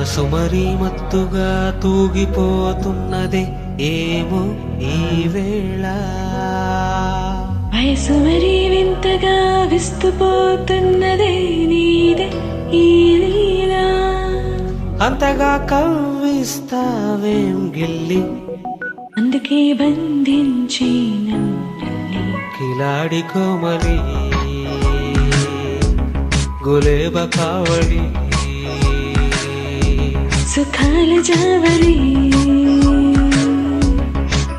మనసు మరీ మత్తుగా తూగిపోతున్నదే ఏమో ఈ వేళ. వయసు మరీ వింతగా విస్తుపోతున్నదే నీదే ఈ లీలా. అంతగా కవ్విస్తావేం గిల్లి? అందుకే బంధించి కిలాడి కోమలి గులేబ కావళి సుఖాల జావరి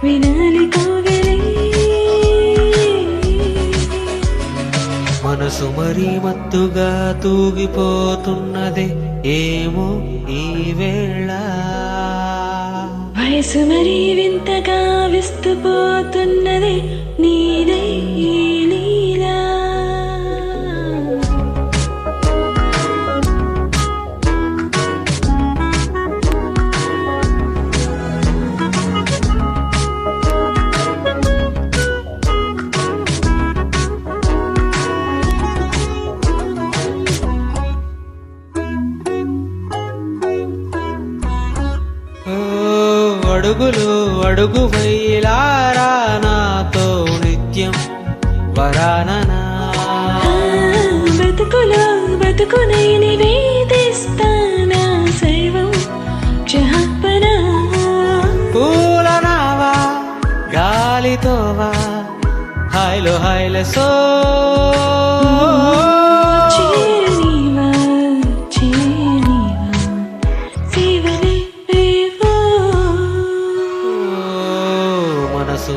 వినాలి కోగలి మనసు మరీ మత్తుగా తూగిపోతున్నదే ఏమో ఈ వేళ. వయసు మరీ వింతగా విస్తుపోతున్నదే నీదే అడుగులు అడుగు వైలారా నాతో నిత్యం వరాననా. బతుకులో బతుకునై నివేదిస్తానా సర్వం క్షహాపనా పూలనావా గాలితోవా హాయిలో హాయిల సో మనసు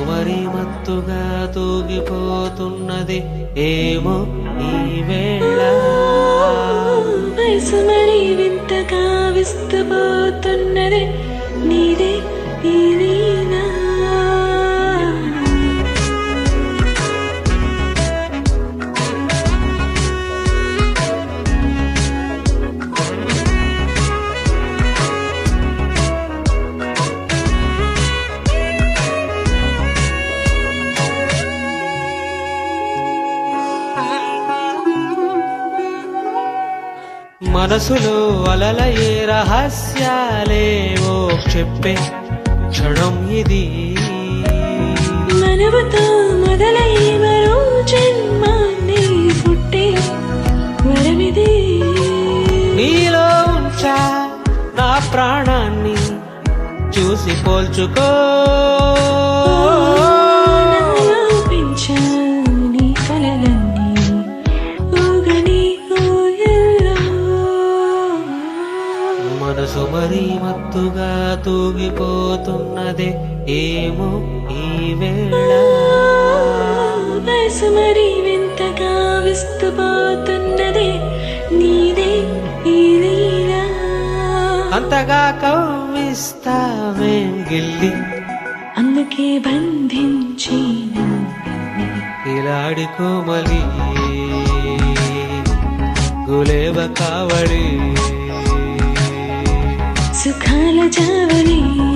మత్తుగా తూగిపోతున్నది ఏమో ఈ వేళ. వయసు మరి వింతగా విస్తుపోతున్నది నీదే ఈ మనసులో అలల ఏ రహస్యాలేవో చెప్పే క్షణం ఇది. మనవుతో మొదలై మరో జన్మాన్ని పుట్టే వరమిది. నీలో ఉంచా నా ప్రాణాన్ని చూసి పోల్చుకో. మనసు మరీ మత్తుగా తూగిపోతున్నదే ఏమో ఈ వేళ. మరి వింతగా విస్తుపోతున్నదే నీదే ఈ లీలా. అంతగా కవ్విస్తావేం గిల్లి. అందుకే బంధించి ఇలాడి కోమలి. గులేబ కావడి सुखाला जावनी।